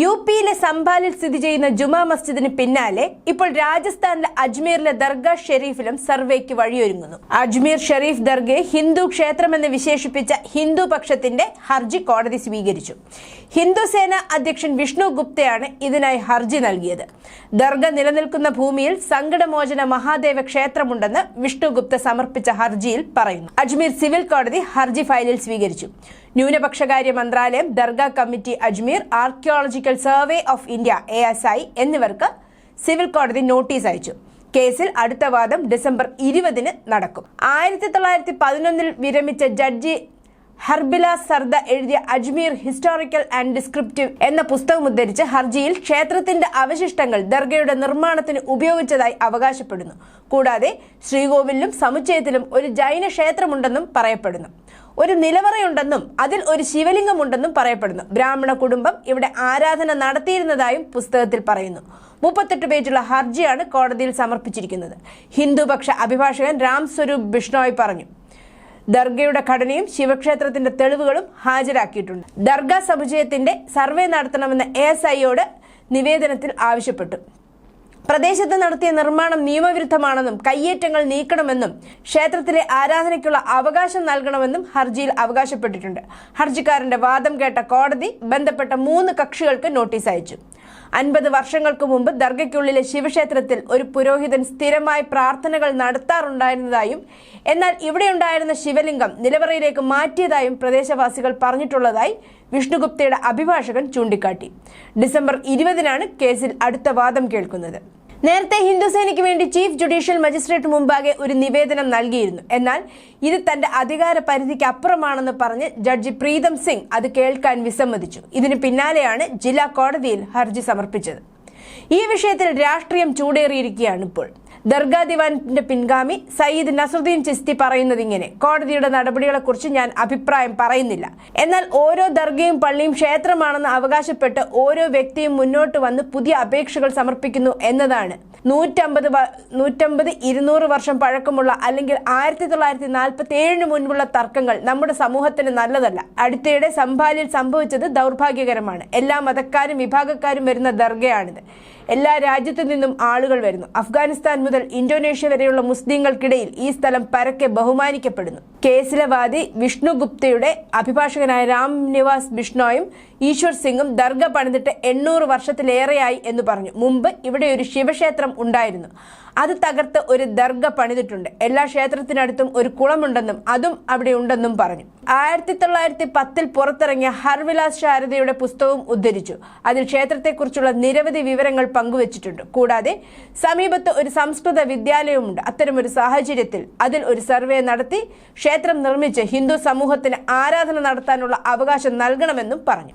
U പിയിലെ സംഭാലിൽ സ്ഥിതി ചെയ്യുന്ന ജുമാ മസ്ജിദിന് പിന്നാലെ ഇപ്പോൾ രാജസ്ഥാനിലെ അജ്മീറിലെ ദർഗ ഷെരീഫിലും സർവേക്ക് വഴിയൊരുങ്ങുന്നു. അജ്മീർ ഷെരീഫ് ദർഗയെ ഹിന്ദു ക്ഷേത്രമെന്ന് വിശേഷിപ്പിച്ച ഹിന്ദു പക്ഷത്തിന്റെ ഹർജി കോടതി സ്വീകരിച്ചു. ഹിന്ദു സേന അധ്യക്ഷൻ വിഷ്ണു ഗുപ്തയാണ് ഇതിനായി ഹർജി നൽകിയത്. ദർഗ നിലനിൽക്കുന്ന ഭൂമിയിൽ സങ്കടമോചന മഹാദേവ ക്ഷേത്രമുണ്ടെന്ന് വിഷ്ണു ഗുപ്ത സമർപ്പിച്ച ഹർജിയിൽ പറയുന്നു. അജ്മീർ സിവിൽ കോടതി ഹർജി ഫയലിൽ സ്വീകരിച്ചു. ന്യൂനപക്ഷകാര്യ മന്ത്രാലയം Dargah committee Ajmer archaeological survey of India A S I എന്നിവർക്ക് സിവിൽ കോടതി നോട്ടീസ് അയച്ചു. കേസിൽ അടുത്ത വാദം ഡിസംബർ ഇരുപതിന് നടക്കും. ആയിരത്തി തൊള്ളായിരത്തി പതിനൊന്നിൽ വിരമിച്ച ജഡ്ജി ഹർബില സർദ എഴുതിയ അജ്മീർ ഹിസ്റ്റോറിക്കൽ ആൻഡ് ഡിസ്ക്രിപ്റ്റീവ് എന്ന പുസ്തകം ഉദ്ധരിച്ച് ഹർജിയിൽ ക്ഷേത്രത്തിന്റെ അവശിഷ്ടങ്ങൾ ദർഗയുടെ നിർമ്മാണത്തിന് ഉപയോഗിച്ചതായി അവകാശപ്പെടുന്നു. കൂടാതെ ശ്രീകോവിലിലും സമുച്ചയത്തിലും ഒരു ജൈന ക്ഷേത്രമുണ്ടെന്നും പറയപ്പെടുന്നു. ഒരു നിലവറയുണ്ടെന്നും അതിൽ ഒരു ശിവലിംഗമുണ്ടെന്നും പറയപ്പെടുന്നു. ബ്രാഹ്മണ കുടുംബം ഇവിടെ ആരാധന നടത്തിയിരുന്നതായും പുസ്തകത്തിൽ പറയുന്നു. മുപ്പത്തെട്ട് പേജുള്ള ഹർജിയാണ് കോടതിയിൽ സമർപ്പിച്ചിരിക്കുന്നത്. ഹിന്ദുപക്ഷ അഭിഭാഷകൻ രാം സ്വരൂപ് ബിഷ്ണോയ് പറഞ്ഞു. ദർഗയുടെ ഘടനയും ശിവക്ഷേത്രത്തിന്റെ തെളിവുകളും ഹാജരാക്കിയിട്ടുണ്ട്. ദർഗ സമുച്ചയത്തിന്റെ സർവേ നടത്തണമെന്ന് എ എസ് ഐയോട് നിവേദനത്തിൽ ആവശ്യപ്പെട്ടു. പ്രദേശത്ത് നടത്തിയ നിർമ്മാണം നിയമവിരുദ്ധമാണെന്നും കയ്യേറ്റങ്ങൾ നീക്കണമെന്നും ക്ഷേത്രത്തിലെ ആരാധനയ്ക്കുള്ള അവകാശം നൽകണമെന്നും ഹർജിയിൽ അവകാശപ്പെട്ടിട്ടുണ്ട്. ഹർജിക്കാരന്റെ വാദം കേട്ട കോടതി ബന്ധപ്പെട്ട മൂന്ന് കക്ഷികൾക്ക് നോട്ടീസ് അയച്ചു. അൻപത് വർഷങ്ങൾക്ക് മുമ്പ് ദർഗയ്ക്കുള്ളിലെ ശിവക്ഷേത്രത്തിൽ ഒരു പുരോഹിതൻ സ്ഥിരമായി പ്രാർത്ഥനകൾ നടത്താറുണ്ടായിരുന്നതായും എന്നാൽ ഇവിടെയുണ്ടായിരുന്ന ശിവലിംഗം നിലവറയിലേക്ക് മാറ്റിയതായും പ്രദേശവാസികൾ പറഞ്ഞിട്ടുള്ളതായി വിഷ്ണുഗുപ്തയുടെ അഭിഭാഷകൻ ചൂണ്ടിക്കാട്ടി. ഡിസംബർ ഇരുപതിനാണ് കേസിൽ അടുത്ത വാദം കേൾക്കുന്നത്. നേരത്തെ ഹിന്ദുസേനയ്ക്ക് വേണ്ടി ചീഫ് ജുഡീഷ്യൽ മജിസ്ട്രേറ്റ് മുമ്പാകെ ഒരു നിവേദനം നൽകിയിരുന്നു. എന്നാൽ ഇത് തന്റെ അധികാര പരിധിക്ക് അപ്പുറമാണെന്ന് പറഞ്ഞ് ജഡ്ജി പ്രീതം സിംഗ് അത് കേൾക്കാൻ വിസമ്മതിച്ചു. ഇതിന് പിന്നാലെയാണ് ജില്ലാ കോടതിയിൽ ഹർജി സമർപ്പിച്ചത്. ഈ വിഷയത്തിൽ രാഷ്ട്രീയം ചൂടേറിയിരിക്കുകയാണ് ഇപ്പോൾ. ദർഗാ ദിവാന്റെ പിൻഗാമി സയ്യിദ് നസറുദ്ദീൻ ചിസ്തി പറയുന്നത് ഇങ്ങനെ. കോടതിയുടെ നടപടികളെക്കുറിച്ച് ഞാൻ അഭിപ്രായം പറയുന്നില്ല. എന്നാൽ ഓരോ ദർഗയും പള്ളിയും ക്ഷേത്രമാണെന്ന് അവകാശപ്പെട്ട് ഓരോ വ്യക്തിയും മുന്നോട്ട് വന്ന് പുതിയ അപേക്ഷകൾ സമർപ്പിക്കുന്നു എന്നതാണ്. നൂറ്റമ്പത് നൂറ്റമ്പത് ഇരുന്നൂറ് വർഷം പഴക്കമുള്ള അല്ലെങ്കിൽ ആയിരത്തി തൊള്ളായിരത്തി നാൽപ്പത്തി ഏഴിന് മുൻപുള്ള തർക്കങ്ങൾ നമ്മുടെ സമൂഹത്തിന് നല്ലതല്ല. അടുത്തിടെ സംഭാലിൽ സംഭവിച്ചത് ദൗർഭാഗ്യകരമാണ്. എല്ലാ മതക്കാരും വിഭാഗക്കാരും വരുന്ന ദർഗയാണിത്. എല്ലാ രാജ്യത്തു നിന്നും ആളുകൾ വരുന്നു. അഫ്ഗാനിസ്ഥാൻ മുതൽ ഇന്തോനേഷ്യ വരെയുള്ള മുസ്ലിങ്ങൾക്കിടയിൽ ഈ സ്ഥലം പരക്കെ ബഹുമാനിക്കപ്പെടുന്നു. കേസിലെ വാദി വിഷ്ണു ഗുപ്തയുടെ അഭിഭാഷകനായ രാം നിവാസ് ബിഷ്ണോയും ഈശ്വർ സിംഗും ദർഗ പണിതിട്ട് എണ്ണൂറ് വർഷത്തിലേറെയായി എന്ന് പറഞ്ഞു. മുമ്പ് ഇവിടെ ഒരു ശിവക്ഷേത്രം ഉണ്ടായിരുന്നു. അത് തകർത്ത് ഒരു ദർഗ പണിതിട്ടുണ്ട്. എല്ലാ ക്ഷേത്രത്തിനടുത്തും ഒരു കുളമുണ്ടെന്നും അതും അവിടെ ഉണ്ടെന്നും പറഞ്ഞു. ആയിരത്തി തൊള്ളായിരത്തി പത്തിൽ പുറത്തിറങ്ങിയ ഹർവിലാസ് ശാരദയുടെ പുസ്തകവും ഉദ്ധരിച്ചു. അതിൽ ക്ഷേത്രത്തെക്കുറിച്ചുള്ള നിരവധി വിവരങ്ങൾ പങ്കുവച്ചിട്ടുണ്ട്. കൂടാതെ സമീപത്ത് ഒരു സംസ്കൃത വിദ്യാലയമുണ്ട് അത്തരമൊരു സാഹചര്യത്തിൽ അതിൽ ഒരു സർവേ നടത്തി ക്ഷേത്രം നിർമ്മിച്ച് ഹിന്ദു സമൂഹത്തിന് ആരാധന നടത്താനുള്ള അവകാശം നൽകണമെന്നും പറഞ്ഞു.